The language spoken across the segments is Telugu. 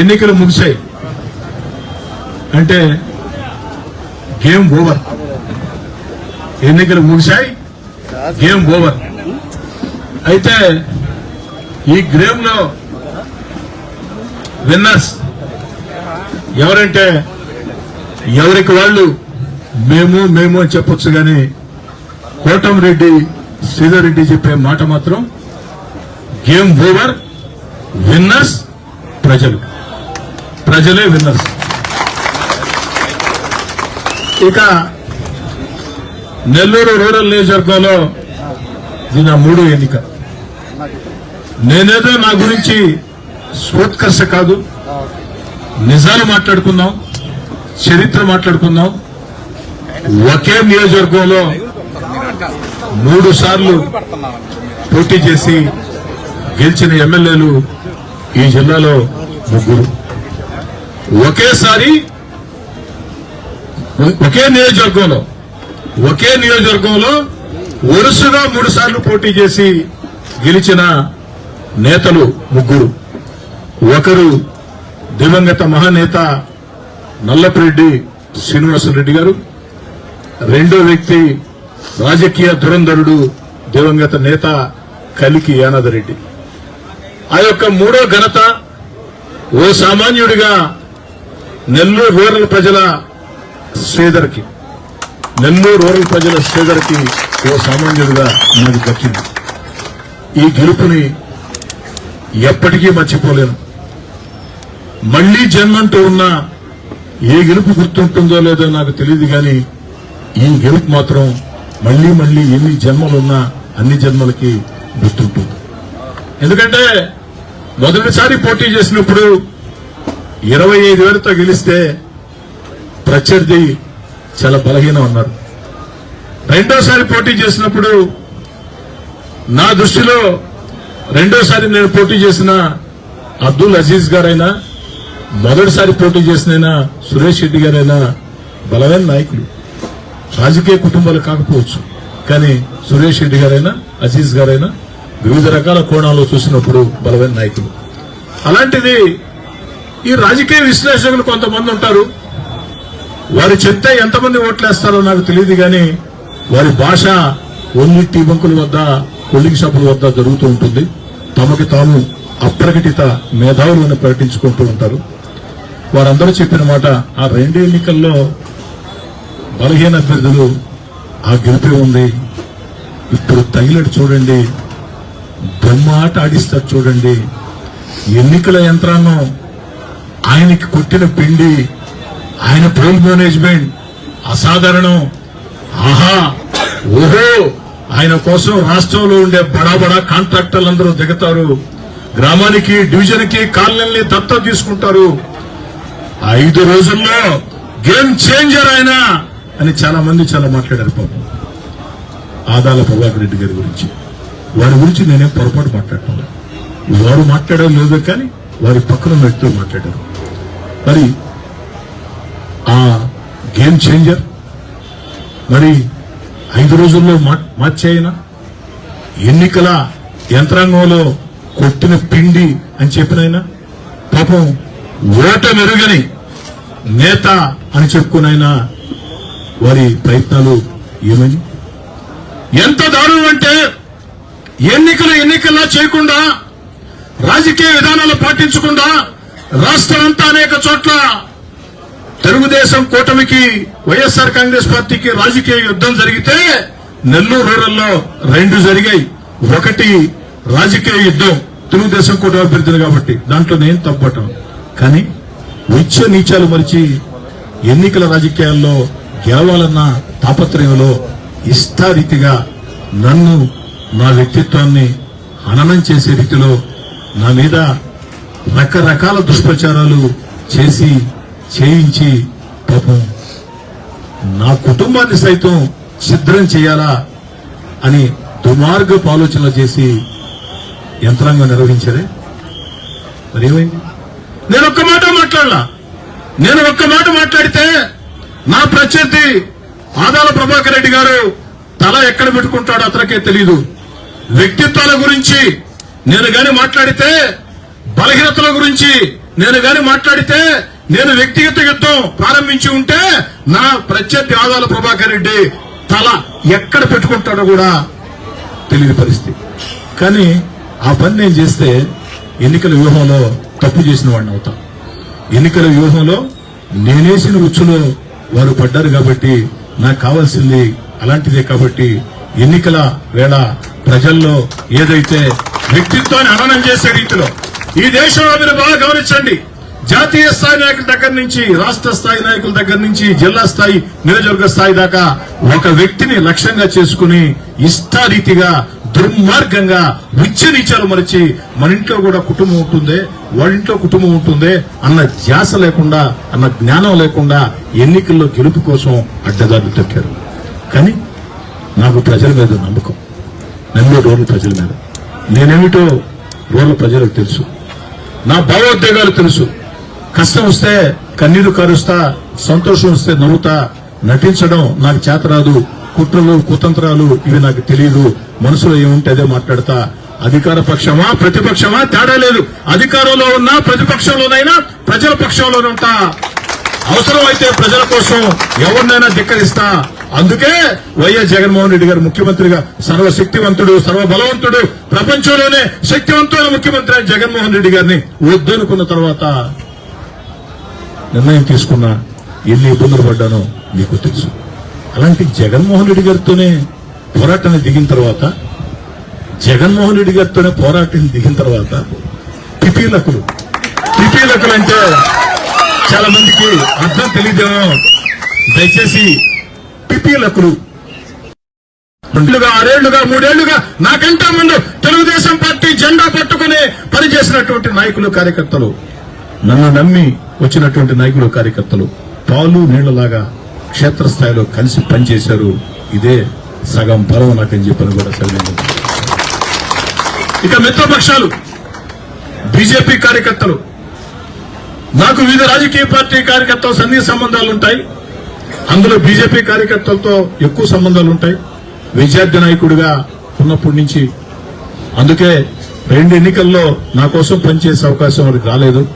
ఎన్నికలు ముగిశాయి. అంటే గేమ్ ఓవర్. ఎన్నికలు ముగిశాయి గేమ్ ఓవర్. అయితే ఈ గేమ్లో విన్నర్స్ ఎవరంటే ఎవరికి వాళ్ళు? మేము మేము అని చెప్పొచ్చు కానీ కోటంరెడ్డి శ్రీధర్ రెడ్డి చెప్పే మాట మాత్రం గేమ్ ఓవర్ విన్నర్స్ ప్రజలు. ప్రజలే విన్నర్స్. ఇక నెల్లూరు రూరల్ నియోజకవర్గంలో ఇది నా మూడో ఎన్నిక. నేనేదో నా గురించి స్వోత్కర్ష కాదు నిజాలు మాట్లాడుకుందాం చరిత్ర మాట్లాడుకుందాం. ఒకే నియోజకవర్గంలో మూడు సార్లు పోటీ చేసి గెలిచిన ఎమ్మెల్యేలు ఈ జిల్లాలో ముగ్గురు. ఒకేసారి ఒకే నియోజకవర్గంలో ఒకే నియోజకవర్గంలో వరుసగా మూడు సార్లు పోటీ చేసి గెలిచిన నేతలు ముగ్గురు. ఒకరు దివంగత మహానేత నల్లపిరెడ్డి శ్రీనివాసరెడ్డి గారు. రెండో వ్యక్తి రాజకీయ ధురంధరుడు దివంగత నేత కలికి యానాదరెడ్డి. ఆ యొక్క మూడో ఘనత ఓ సామాన్యుడిగా నెల్లూరు రూరల్ ప్రజల శ్రీధర్కి నెల్లూరు రూరల్ ప్రజల శ్రీధర్కి ఓ సామాన్యుడిగా నాకు దక్కింది. ఈ గెలుపుని ఎప్పటికీ మర్చిపోలేను. మళ్ళీ జన్మంటూ ఉన్న ఏ గెలుపు గుర్తుంటుందో లేదో నాకు తెలియదు కానీ ఈ గెలుపు మాత్రం మళ్ళీ మళ్ళీ ఎన్ని జన్మలున్నా అన్ని జన్మలకి గుర్తుంటుంది. ఎందుకంటే మొదటిసారి పోటీ చేసినప్పుడు ఇరవై ఐదు వేలతో గెలిస్తే ప్రత్యర్థి చాలా బలహీనం ఉన్నారు. రెండోసారి పోటీ చేసినప్పుడు నా దృష్టిలో రెండోసారి నేను పోటీ చేసిన అబ్దుల్ అజీజ్ గారైనా మొదటిసారి పోటీ చేసిన సురేష్ రెడ్డి గారైనా బలమైన నాయకులు. రాజకీయ కుటుంబాలు కాకపోవచ్చు కానీ సురేష్ రెడ్డి గారైనా అజీజ్ గారైనా వివిధ రకాల కోణాల్లో చూసినప్పుడు బలమైన నాయకులు అలాంటిది ఈ రాజకీయ విశ్లేషకులు కొంతమంది ఉంటారు. వారి చెప్తే ఎంతమంది ఓట్లేస్తారో నాకు తెలియదు కానీ వారి భాష ఓన్లీ టీ బంకుల వద్ద కొల్లింగ్ షాపుల వద్ద జరుగుతూ ఉంటుంది. తమకి తాము అప్రకటిత మేధావులను ప్రకటించుకుంటూ ఉంటారు. వారందరూ చెప్పిన మాట ఆ రెండు ఎన్నికల్లో బలహీన అభ్యర్థులు ఆ గెలిపే ఉంది. ఇప్పుడు తగిలడు చూడండి. బొమ్మ ఆట ఆడిస్తారు చూడండి. ఎన్నికల యంత్రాంగం ఆయనకి కొట్టిన పిండి ఆయన పోల్ మేనేజ్మెంట్ అసాధారణం. ఆహా ఓహో ఆయన కోసం రాష్ట్రంలో ఉండే బడా బడా కాంట్రాక్టర్లందరూ దిగుతారు. గ్రామానికి డివిజన్కి కాలనీల్ని దత్త తీసుకుంటారు. ఐదు రోజుల్లో గేమ్ చేంజర్ ఆయన అని చాలా మంది చాలా మాట్లాడారు పాపం. ఆదాల ప్రభాకర్ రెడ్డి గారి గురించి. వారి గురించి నేనేం పొరపాటు మాట్లాడుతున్నాను వారు మాట్లాడడం లేదు కానీ వారి పక్కన వ్యక్తులు మాట్లాడారు. మరి ఆ గేమ్ చేంజర్ మరి ఐదు రోజుల్లో మా- మార్చేయన? ఎన్నికల యంత్రాంగంలో కొట్టిన పిండి అని చెప్పినైనా పాపం ఓట మెరుగని నేత అని చెప్పుకునైనా వారి ప్రయత్నాలు ఏమని ఎంత దారుణం అంటే ఎన్నికలు ఎన్నికల్లా చేయకుండా రాజకీయ విధానాలు పాటించకుండా రాష్ట్రమంతా అనేక చోట్ల తెలుగుదేశం కూటమికి వైఎస్ఆర్ కాంగ్రెస్ పార్టీకి రాజకీయ యుద్ధం జరిగితే నెల్లూరు రూరల్లో రెండు జరిగాయి. ఒకటి రాజకీయ యుద్ధం. తెలుగుదేశం కూటమి అభ్యర్థులు కాబట్టి దాంట్లో నేను తప్పటం కానీ ఉచ్చ నీచాలు మరిచి ఎన్నికల రాజకీయాల్లో గెలవాలన్న తాపత్రయంలో ఇష్టారీతిగా నన్ను నా వ్యక్తిత్వాన్ని హననం చేసే రీతిలో నా మీద రకరకాల దుష్ప్రచారాలు చేసి చేయించి పాపం నా కుటుంబాన్ని సైతం ఛిద్రం చేయాలా అని దుర్మార్గపు ఆలోచనలు చేసి యంత్రాంగం నిర్వహించదే మరి ఏమైంది నేను ఒక్క మాట మాట్లాడలా. నేను ఒక్క మాట మాట్లాడితే నా ప్రత్యర్థి ఆదాల ప్రభాకర్ రెడ్డి గారు తల ఎక్కడ పెట్టుకుంటాడో అతనికే తెలియదు వ్యక్తిత్వాల గురించి నేను గాని మాట్లాడితే బలహీనతల గురించి నేను గాని మాట్లాడితే నేను వ్యక్తిగత యుద్ధం ప్రారంభించి ఉంటే నా ప్రత్యర్థి ఆదాల ప్రభాకర్ రెడ్డి తల ఎక్కడ పెట్టుకుంటాడో కూడా తెలియని పరిస్థితి. కానీ ఆ పని నేను చేస్తే ఎన్నికల వ్యూహంలో తప్పు చేసిన వాడిని అవుతా. ఎన్నికల వ్యూహంలో నేనేసిన ఉచ్చులో వారు పడ్డారు కాబట్టి నాకు కావాల్సింది అలాంటిదే కాబట్టి ఎన్నికల వేళ ప్రజల్లో ఏదైతే వ్యక్తిత్వాన్ని హననం చేసే రీతిలో ఈ దేశంలో మీరు బాగా గమనించండి. జాతీయ స్థాయి నాయకుల దగ్గర నుంచి రాష్ట్ర స్థాయి నాయకుల దగ్గర నుంచి జిల్లా స్థాయి నియోజకవర్గ స్థాయి దాకా ఒక వ్యక్తిని లక్ష్యంగా చేసుకుని ఇష్టారీతిగా దుర్మార్గంగా విచ్చనీచాలు మరిచి మన ఇంట్లో కూడా కుటుంబం ఉంటుందే వాళ్ళింట్లో కుటుంబం ఉంటుందే అన్న ధ్యాస లేకుండా అన్న జ్ఞానం లేకుండా ఎన్నికల్లో గెలుపు కోసం అడ్డదారులు తొక్కారు. కానీ నాకు ప్రజల మీద నమ్మకం. నమ్మే రోడ్ల ప్రజల మీద. నేనేమిటో రోజుల ప్రజలకు తెలుసు. నా భావోద్వేగాలు తెలుసు. కష్టం వస్తే కన్నీరు కారుస్తా సంతోషం వస్తే నవ్వుతా నటించడం నాకు చేత రాదు కుట్రలు కుతంత్రాలు ఇవి నాకు తెలియదు మనసులో ఏముంటే అదే మాట్లాడతా. అధికార పక్షమా ప్రతిపక్షమా తేడా లేదు. అధికారంలో ఉన్నా ప్రతిపక్షంలోనైనా ప్రజల పక్షంలోనే ఉంటా. అయితే ప్రజల కోసం ఎవరినైనా ధిక్కరిస్తా. అందుకే వైఎస్ జగన్మోహన్ రెడ్డి గారు ముఖ్యమంత్రిగా సర్వశక్తివంతుడు సర్వబలవంతుడు ప్రపంచంలోనే శక్తివంతుడు ముఖ్యమంత్రి అయిన జగన్మోహన్ రెడ్డి గారిని వద్దనుకున్న తర్వాత నిర్ణయం తీసుకున్నా ఎన్ని ఇబ్బందులు పడ్డానో మీకు తెలుసు. అలాంటి జగన్మోహన్ రెడ్డి గారితోనే పోరాటాన్ని దిగిన తర్వాత జగన్మోహన్ రెడ్డి గారితోనే పోరాటాన్ని దిగిన తర్వాత పిపీలకులు పిపీలకులు అంటే చాలా మందికి అర్థం తెలియదేమో. దయచేసి పిపిలకులు. రెండుగా ఆరేళ్ళుగా మూడేళ్ళుగా నాకంటే ముందు తెలుగుదేశం పార్టీ జెండా పట్టుకుని పనిచేసినటువంటి నాయకులు కార్యకర్తలు. నన్ను నమ్మి వచ్చినటువంటి నాయకులు కార్యకర్తలు పాలు నీళ్ళలాగా క్షేత్రస్థాయిలో కలిసి పనిచేశారు. ఇదే సగం బలం నాకని చెప్పని కూడా సరైనది. ఇక మిత్రపక్షాలు బీజేపీ కార్యకర్తలు. నాకు వివిధ రాజకీయ పార్టీ కార్యకర్తలు సన్నిహిత సంబంధాలు ఉంటాయి అందులో బీజేపీ కార్యకర్తలతో ఎక్కువ సంబంధాలు ఉంటాయి. విద్యార్థి నాయకుడిగా ఉన్నప్పటి నుంచి. అందుకే రెండు ఎన్నికల్లో నా కోసం పనిచేసే అవకాశం వారికి రాలేదు.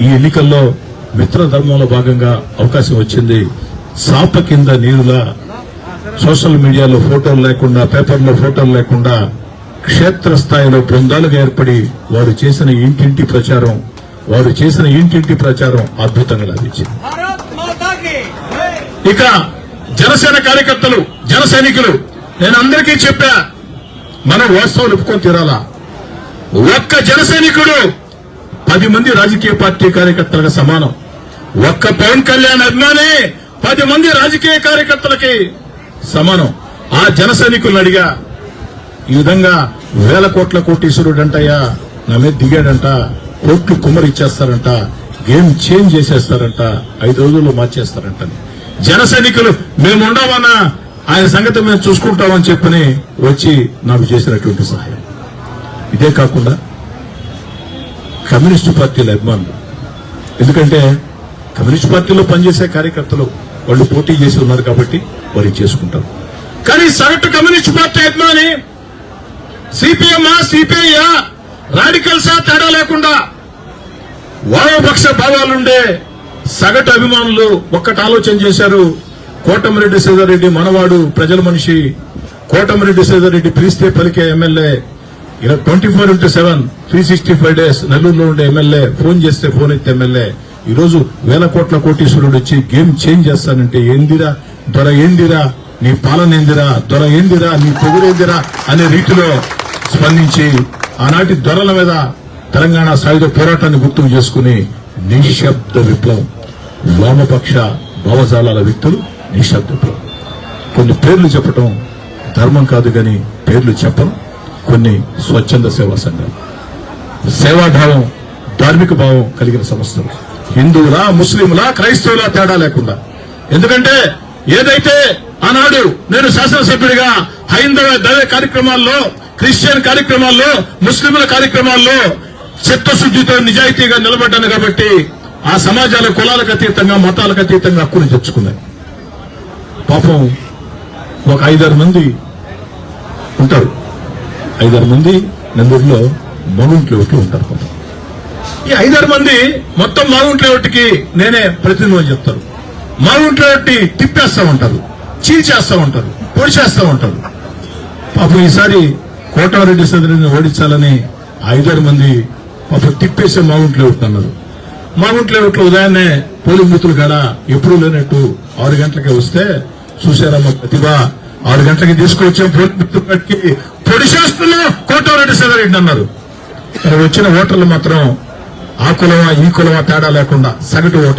ఈ ఎన్నికల్లో మిత్ర ధర్మంలో భాగంగా అవకాశం వచ్చింది. సాప కింద నీరులా సోషల్ మీడియాలో ఫోటోలు లేకుండా పేపర్లో ఫోటోలు లేకుండా క్షేత్రస్థాయిలో బృందాలుగా ఏర్పడి వారు చేసిన ఇంటింటి ప్రచారం వారు చేసిన ఇంటింటి ప్రచారం అద్భుతంగా లభించింది. ఇక జనసేన కార్యకర్తలు జన సైనికులు నేను అందరికీ చెప్పా మనం వాస్తవాలు ఒప్పుకొని తీరాలా? ఒక్క జన సైనికుడు పది మంది రాజకీయ పార్టీ కార్యకర్తలకు సమానం. ఒక్క పవన్ కళ్యాణ్ అభిమాని పది మంది రాజకీయ కార్యకర్తలకి సమానం. ఆ జన సైనికులను అడిగా ఈ విధంగా వేల కోట్ల కోటీశ్వరుడు అంటయ్యా నా మీద దిగాడంట కోట్లు కుమ్మరిచ్చేస్తారంట గేమ్ చేంజ్ చేసేస్తారంట ఐదు రోజుల్లో మార్చేస్తారంట జన సైనికులు మేము ఉండమన్నా ఆయన సంగతి మేము చూసుకుంటామని చెప్పని వచ్చి నాకు చేసినటువంటి సహాయం. ఇదే కాకుండా కమ్యూనిస్టు పార్టీల అభిమానులు. ఎందుకంటే కమ్యూనిస్ట్ పార్టీలో పనిచేసే కార్యకర్తలు వాళ్ళు పోటీ చేసి ఉన్నారు కాబట్టి వారు చేసుకుంటారు కానీ సగటు కమ్యూనిస్ట్ పార్టీ అభిమాని సిపిఎంఆ సిపిఐ రాడికల్సా తేడా లేకుండా వామపక్ష భావాలుండే సగటు అభిమానులు ఒక్కటి ఆలోచన చేశారు కోటమిరెడ్డి శ్రీధర్రెడ్డి మనవాడు ప్రజల మనిషి కోటమిరెడ్డి శ్రీధర్రెడ్డి పిలిస్తే పలికే ఎమ్మెల్యే ఇలా twenty four into seven three sixty five days నెల్లూరులో ఉండే ఎమ్మెల్యే ఫోన్ చేస్తే ఫోన్ ఎత్తే ఎమ్మెల్యే. ఈ రోజు వేల కోట్ల కోటీశ్వరుడు వచ్చి గేమ్ చేంజ్ చేస్తానంటే ఏందిరా దొర ఏందిరా నీ పాలన ఏందిరా దొర ఏందిరా నీ పొగురేందిరా అనే రీతిలో స్పందించి ఆనాటి దొరల మీద తెలంగాణ సాయుధ పోరాటాన్ని గుర్తుకు చేసుకుని నిశ్శబ్ద విప్లవం. వామపక్ష భావజాలాల వ్యక్తులు నిశ్శబ్ద విప్లవం. కొన్ని పేర్లు చెప్పటం ధర్మం కాదు కానీ పేర్లు చెప్పడం కొన్ని స్వచ్ఛంద సేవా సంఘాలు. సేవాభావం ధార్మిక భావం కలిగిన సంస్థలు. హిందువులా ముస్లింలా క్రైస్తవులా తేడా లేకుండా. ఎందుకంటే ఏదైతే ఆనాడు నేను శాసనసభ్యుడిగా హైందవ దైవ కార్యక్రమాల్లో క్రిస్టియన్ కార్యక్రమాల్లో ముస్లింల కార్యక్రమాల్లో చిత్తశుద్ధితో నిజాయితీగా నిలబడ్డాను కాబట్టి ఆ సమాజాల కులాలకు అతీతంగా మతాలకు అతీతంగా హక్కును తెచ్చుకున్నాయి పాపం ఒక ఐదారు మంది ఉంటారు. ఐదారు మంది నందూరులో మనుంట్లో ఒకటి ఉంటారు పాపం. ఈ ఐదారు మంది మొత్తం మాగుంట్ల ఒకటికి నేనే ప్రతినిధి చెప్తారు మాగుంట్ల ఒకటి తిప్పేస్తా ఉంటారు చీల్చేస్తా ఉంటారు పొడిచేస్తా ఉంటారు. పాపం ఈసారి కోటారెడ్డి సదరిని ఓడించాలని ఐదారు మంది అసలు తిప్పేసే మాగుంట్లో ఉంటున్నారు మాగుంట్లో ఒట్లు ఉదయాన్నే పోలింగ్ బూతులు కాడ ఎప్పుడు లేనట్టు ఆరు గంటలకి వస్తే చూశారమ్మ ప్రతిభ? ఆరు గంటలకి తీసుకొచ్చాం పోలింగ్ బూతులు కట్టి పొడిచేస్తున్నాం కోటారెడ్డి సదరెడ్డి అన్నారు. వచ్చిన ఓటర్లు మాత్రం ఆ కులమా ఈ కులమా తేడా లేకుండా సగటు ఓటర్